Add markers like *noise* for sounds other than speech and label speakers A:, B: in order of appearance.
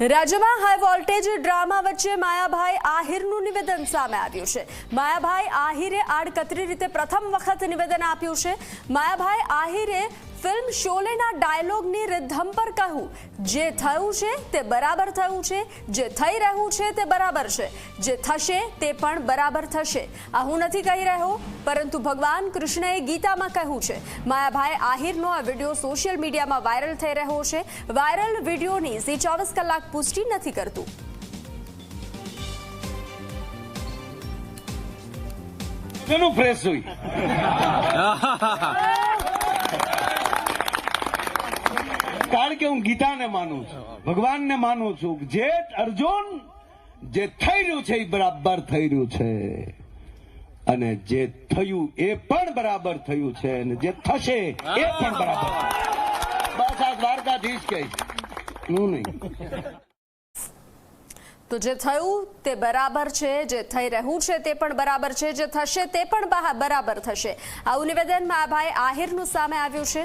A: રાજ્યમાં high voltage drama વચ્ચે માયાભાઈ આહિરનું નિવેદન સામે આવ્યું છે. માયાભાઈ આહિરે આડકતરી રીતે પ્રથમ વખત નિવેદન આપ્યું છે. માયાભાઈ આહિરે ફિલ્મ શોલેના ડાયલોગની રિધમ પર કહ્યું જે થયું છે તે બરાબર થયું છે જે થઈ રહ્યું છે તે બરાબર છે જે થશે તે પણ બરાબર થશે. આ હું નથી કહી રહ્યો પરંતુ ભગવાન કૃષ્ણએ ગીતામાં કહ્યું છે માયાભાઈ આહિરનો આ વીડિયો સોશિયલ મીડિયામાં વાયરલ થઈ રહ્યો છે. વાયરલ વિડીયોની સી ચોવીસ કલાક પુષ્ટિ નથી કરતું.
B: ફ્રેશ હોય. *laughs* કારણ કે હું ગીતાને માનું છું ભગવાનને માનું છું જે અર્જુન જે થઈ રહ્યું છે એ બરાબર થઈ રહ્યું છે. અને જે થયું એ પણ બરાબર થયું છે અને જે થશે એ પણ બરાબર બસ આ દ્વારકાધીશ કહીશ હું નહીં.
A: તો જે થયું તે બરાબર છે જે થઈ રહ્યું છે તે પણ બરાબર છે જે થશે તે પણ બરાબર થશે. આવું નિવેદન ભાઈ આહિરનું સામે આવ્યું છે.